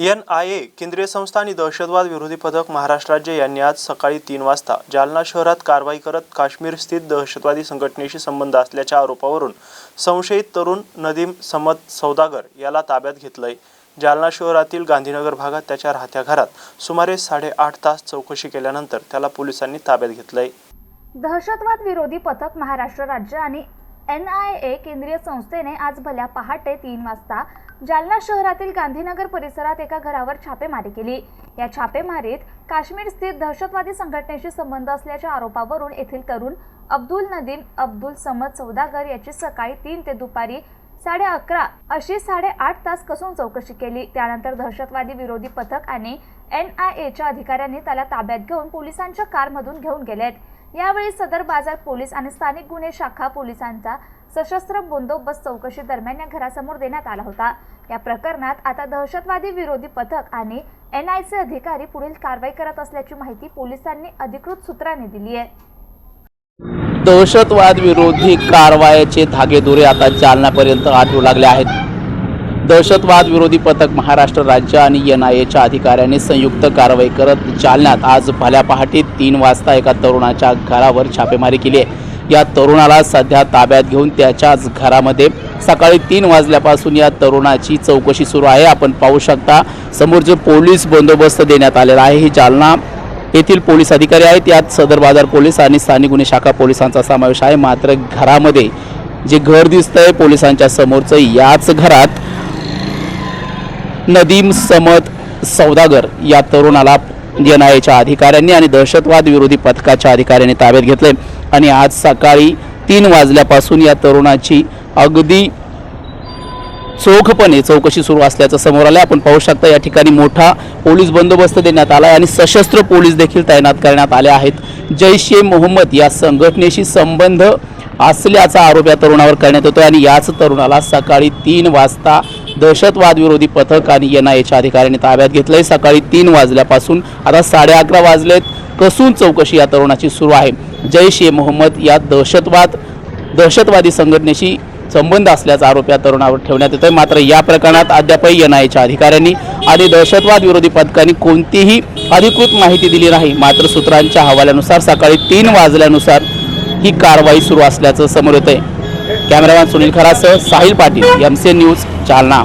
N I ए केंद्रीय संस्था आणि दहशतवाद विरोधी पथक महाराष्ट्र राज्य यांनी आज सकाळी तीन वाजता जालना शहरात कारवाई करत काश्मीर स्थित दहशतवादी संघटनेशी संबंध असल्याच्या आरोपावरून संशयित तरुण नदीम समद सौदागर याला ताब्यात घेतलंय. जालना शहरातील गांधीनगर भागात त्याच्या राहत्या घरात सुमारे साडेआठ तास चौकशी केल्यानंतर त्याला पोलिसांनी ताब्यात घेतलंय. दहशतवाद विरोधी पथक महाराष्ट्र राज्य आणि एन आय ए केंद्रीय संस्थेने आज भल्या पहाटे तीन वाजता जालना शहरातील गांधीनगर परिसरात एका घरावर छापेमारी केली. या छापेमारीत काश्मीर स्थित दहशतवादी संघटनेशी संबंध असल्याच्या आरोपावरून येथील तरुण अब्दुल नदीम अब्दुल समद सौदागर याची सकाळी तीन ते दुपारी साडे अकरा अशी साडेआठ तास कसून चौकशी केली. त्यानंतर दहशतवादी विरोधी पथक आणि एन आय एच्या अधिकाऱ्यांनी त्याला ताब्यात घेऊन पोलिसांच्या कारमधून घेऊन गेलेत. यावेळी सदर बाजार पोलीस आणि स्थानिक गुन्हे शाखा पोलिसांचा सशस्त्र बंदोबस्त चौकशी दरम्यान या घरासमोर देण्यात आला होता. या प्रकरणात आता दहशतवादी विरोधी पथक आणि एन चे अधिकारी पुढील कारवाई करत असल्याची माहिती पोलिसांनी अधिकृत सूत्रांनी दिली आहे. दहशतवाद विरोधी कारवायाचे धागेदोरे आता जालन्यापर्यंत आठवू लागले आहेत. दहशतवाद विरोधी पथक महाराष्ट्र राज्य आणि एन आय एच्या अधिकाऱ्यांनी संयुक्त कारवाई करत जालन्यात आज भल्या पहाटे तीन वाजता एका तरुणाच्या घरावर छापेमारी केली आहे. या तरुणाला सध्या ताब्यात घेऊन त्याच्याच घरामध्ये सकाळी तीन वाजल्यापासून या तरुणाची चौकशी सुरू आहे. आपण पाहू शकता समोरचे पोलीस बंदोबस्त देण्यात आलेला आहे ही जालना येथील पोलीस अधिकारी आहेत. यात सदर बाजार पोलीस आणि स्थानिक गुन्हे शाखा पोलिसांचा समावेश आहे. मात्र घरामध्ये जे घर दिसतंय पोलिसांच्या समोरचं याच घरात नदीम समद सौदागर या तरुणाला एन आय एच्या अधिकाऱ्यांनी आणि दहशतवाद विरोधी पथकाच्या अधिकाऱ्यांनी ताब्यात घेतले. आणि आज सकाळी तीन वाजल्यापासून या तरुणाची अगदी चोखपणे चौकशी सुरू असल्याचं समोर आलं आपण पाहू शकता या ठिकाणी मोठा पोलीस बंदोबस्त देण्यात आला आहे आणि सशस्त्र पोलीस देखील तैनात करण्यात आले आहेत. जैश ए मोहम्मद या संघटनेशी संबंध असल्याचा आरोप या तरुणावर करण्यात येतो आणि याच तरुणाला सकाळी तीन वाजता दहशतवाद विरोधी पथक आणि एन आय एच्या अधिकाऱ्यांनी ताब्यात घेतलंय. सकाळी तीन वाजल्यापासून आता साडे अकरा वाजलेत. कसून चौकशी या तरुणाची सुरू आहे. जैश ए मोहम्मद या दहशतवाद दहशतवादी संघटनेशी संबंध असल्याचा आरोप या तरुणावर ठेवण्यात येतोय. मात्र या प्रकरणात अद्यापही एन आय एच्या अधिकाऱ्यांनी आणि दहशतवाद विरोधी पथकांनी कोणतीही अधिकृत माहिती दिली नाही. मात्र सूत्रांच्या हवाल्यानुसार सकाळी तीन वाजल्यानुसार ही कारवाई सुरू असल्याचं समोर आहे cameraman Sunil खरासह Sahil Patil M C news Jalna